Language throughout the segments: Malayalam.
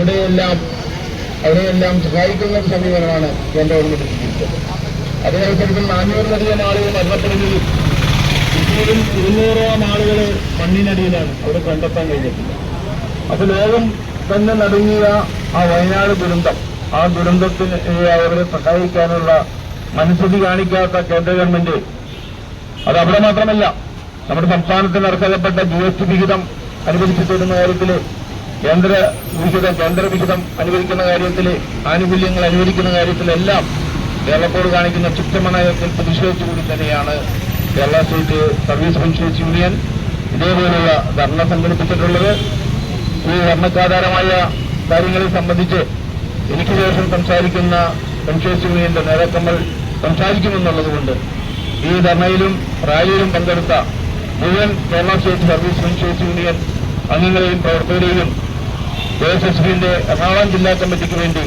അവിടെയെല്ലാം അവരെയെല്ലാം സഹായിക്കുന്ന ഒരു സമീപനമാണ് കേന്ദ്ര ഗവൺമെന്റ് സ്വീകരിച്ചത് അതേസമയത്തിൽ നാനൂറിലധികം ആളുകൾ മരണപ്പെടുകയും ഇപ്പോഴും ഇരുന്നൂറോളം ആളുകൾ മണ്ണിനടിയിലാണ് അവിടെ കണ്ടെത്താൻ കഴിഞ്ഞിട്ടില്ല. അപ്പൊ ലോകം തന്നെ നടുങ്ങിയ ആ വയനാട് ദുരന്തം ആ ദുരന്തത്തിന് അവരെ സഹായിക്കാനുള്ള മനസ്സിധി കാണിക്കാത്ത കേന്ദ്ര ഗവൺമെന്റ് അത് അവിടെ മാത്രമല്ല നമ്മുടെ സംസ്ഥാനത്തിന് അർഹതപ്പെട്ട ജി എസ് ടി വിഹിതം അനുവദിച്ചു തരുന്ന കാര്യത്തിൽ കേന്ദ്ര വിഹിതം കേന്ദ്ര വിഹിതം അനുവദിക്കുന്ന കാര്യത്തിൽ ആനുകൂല്യങ്ങൾ അനുവദിക്കുന്ന കാര്യത്തിലെല്ലാം കേരളത്തോട് കാണിക്കുന്ന ചുറ്റമനയത്തിൽ പ്രതിഷേധിച്ചുകൂടി തന്നെയാണ് Kerala state service pensions union ഇതേപോലുള്ള ധർണ സംഘടിപ്പിച്ചിട്ടുള്ളത്. ഈ ധർണക്കാധാരമായ കാര്യങ്ങളെ സംബന്ധിച്ച് എനിക്ക് ശേഷം സംസാരിക്കുന്ന പെൻഷൻസ് യൂണിയന്റെ നേതാക്കന്മാർ സംസാരിക്കുമെന്നുള്ളതുകൊണ്ട് ഈ ധർണയിലും റാലിയിലും പങ്കെടുത്ത മുഴുവൻ Kerala state service pensions union അംഗങ്ങളെയും പ്രവർത്തകരെയും കെ എസ് എസ് ബിന്റെ എറണാകുളം ജില്ലാ കമ്മിറ്റിക്ക് വേണ്ടി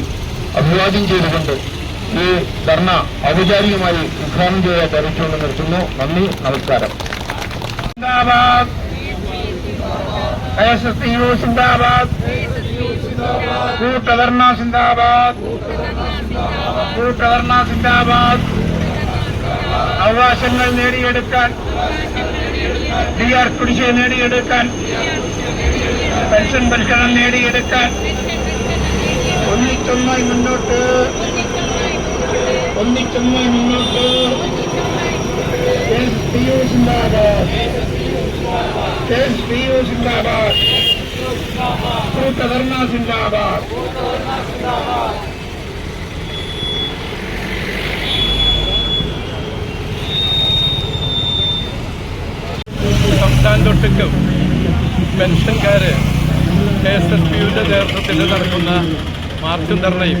അഭിവാദ്യം ചെയ്തുകൊണ്ട് ഈ ധർണ ഔപചാരികമായി ഉദ്ഘാടനം ചെയ്യാൻ അറിയിച്ചുകൊണ്ട് നിർത്തുന്നു. നന്ദി നമസ്കാരം. അവകാശങ്ങൾ നേടിയെടുക്കാൻ ഡി ആർ കുടിശ്ശിക നേടിയെടുക്കാൻ പെൻഷൻ പരിഷ്കരണം നേടിയെടുക്കാൻ ഒന്നിച്ചൊന്നായി മുന്നോട്ട്. ഒന്നിച്ചൊന്നായി മുന്നോട്ട്. എസ് സംസ്ഥാനത്തൊട്ടുക്കും പെൻഷൻകാര് കെ എസ് എസ് പിയുടെ നേതൃത്വത്തിൽ നടക്കുന്ന മാർച്ചും ധർണയും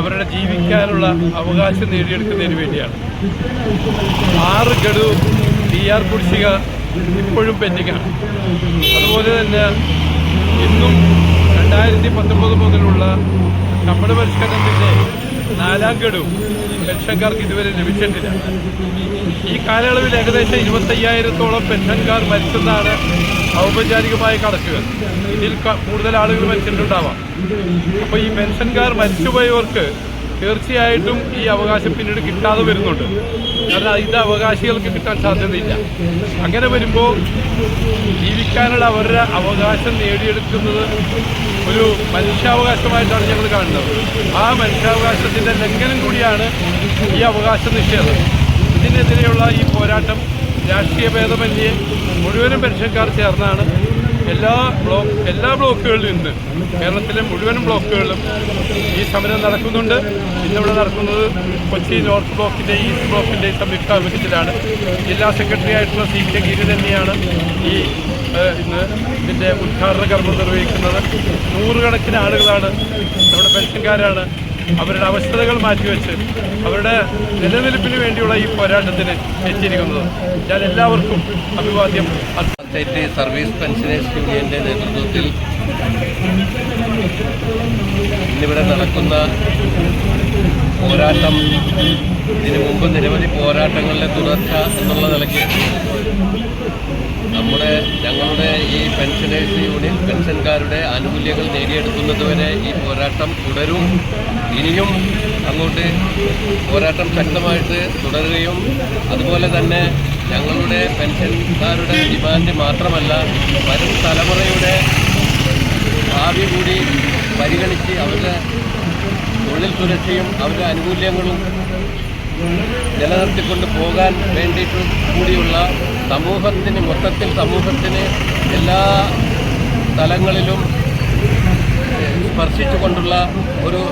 അവരുടെ ജീവിക്കാനുള്ള അവകാശം നേടിയെടുക്കുന്നതിന് വേണ്ടിയാണ്. ആറ് ഗഡു ഡി ആർ കുടിശ്ശിക ഇപ്പോഴും പെൻഡിങ്ങാണ്. അതുപോലെ തന്നെ ഇന്നും രണ്ടായിരത്തി പത്തൊമ്പത് മുതലുള്ള കമ്പട പരിഷ്കരണത്തിന്റെ നാലാം ഗഡു പെൻഷൻകാർക്ക് ഇതുവരെ ലഭിച്ചിട്ടില്ല. ഈ കാലയളവിൽ ഏകദേശം ഇരുപത്തയ്യായിരത്തോളം പെൻഷൻകാർ മരിച്ചെന്നാണ് ഔപചാരികമായ കണക്കുകൾ ഇതിൽ കൂടുതൽ ആളുകൾ മരിച്ചിട്ടുണ്ടാവാം. അപ്പോൾ ഈ പെൻഷൻകാർ മരിച്ചുപോയവർക്ക് തീർച്ചയായിട്ടും ഈ അവകാശം പിന്നീട് കിട്ടാതെ വരുന്നുണ്ട്. കാരണം ഇത് അവകാശികൾക്ക് കിട്ടാൻ സാധ്യതയില്ല. അങ്ങനെ വരുമ്പോൾ ജീവിക്കാനുള്ള അവരുടെ അവകാശം നേടിയെടുക്കുന്നത് ഒരു മനുഷ്യാവകാശമായിട്ടാണ് ഞങ്ങൾ കാണുന്നത്. ആ മനുഷ്യാവകാശത്തിന്റെ ലംഘനം കൂടിയാണ് ഈ അവകാശ നിഷേധം. ഇതിനെതിരെയുള്ള ഈ പോരാട്ടം രാഷ്ട്രീയ ഭേദമന്യേ മുഴുവനും പെൻഷൻകാർ ചേർന്നാണ് എല്ലാ ബ്ലോക്ക് എല്ലാ ബ്ലോക്കുകളിലും ഇന്ന് കേരളത്തിലെ മുഴുവനും ബ്ലോക്കുകളിലും ഈ സമരം നടക്കുന്നുണ്ട്. ഇന്നിവിടെ നടക്കുന്നത് കൊച്ചി നോർത്ത് ബ്ലോക്കിന്റെ ഈസ്റ്റ് ബ്ലോക്കിന്റെ സംയുക്ത ആഭിമുഖ്യത്തിലാണ് ജില്ലാ സെക്രട്ടറി ആയിട്ടുള്ള സി കെ ഗിരി തന്നെയാണ് ഈ ഇന്ന് ഇതിന്റെ ഉദ്ഘാടന കർമ്മം നിർവഹിക്കുന്നത്. നൂറുകണക്കിന് ആളുകളാണ് നമ്മുടെ പെൻഷൻകാരാണ് അവരുടെ അവസ്ഥകൾ മാറ്റിവെച്ച് അവരുടെ നിലനിൽപ്പിന് വേണ്ടിയുള്ള ഈ പോരാട്ടത്തിന് എത്തിയിരിക്കുന്നത് ഞാൻ എല്ലാവർക്കും അഭിവാദ്യം അർപ്പിക്കുന്നു. സർവീസ് പെൻഷനേഴ്സ് യൂണിയന്റെ നേതൃത്വത്തിൽ ഇന്നിവിടെ നടക്കുന്ന പോരാട്ടം ഇതിനു മുമ്പ് നിരവധി പോരാട്ടങ്ങളിലെ തുടർച്ച എന്നുള്ള നിലയ്ക്ക് ഞങ്ങളുടെ ഈ പെൻഷനേഴ്സ് യൂണിയൻ പെൻഷൻകാരുടെ ആനുകൂല്യങ്ങൾ നേടിയെടുക്കുന്നതുവരെ ഈ പോരാട്ടം തുടരും. ഇനിയും അങ്ങോട്ട് പോരാട്ടം ശക്തമായിട്ട് തുടരുകയും അതുപോലെ തന്നെ ഞങ്ങളുടെ പെൻഷൻകാരുടെ ഡിമാൻഡ് മാത്രമല്ല വരും തലമുറയുടെ ഭാവി കൂടി പരിഗണിച്ച് അവരുടെ തൊഴിൽ സുരക്ഷയും അവരുടെ ആനുകൂല്യങ്ങളും നിലനിർത്തിക്കൊണ്ട് പോകാൻ വേണ്ടിയിട്ട് കൂടിയുള്ള സമൂഹത്തിന് മൊത്തത്തിൽ സമൂഹത്തിന് എല്ലാ തലങ്ങളിലും സ്പർശിച്ചുകൊണ്ടുള്ള ഒരു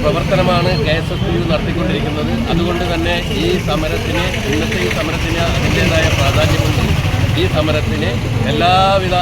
പ്രവർത്തനമാണ് കെ എസ് എസ് യു നടത്തിക്കൊണ്ടിരിക്കുന്നത്. അതുകൊണ്ട് തന്നെ ഈ സമരത്തിന് ഇന്നത്തെ ഈ സമരത്തിന് അതിന്റേതായ പ്രാധാന്യമുണ്ട്. ഈ സമരത്തിന് എല്ലാവിധ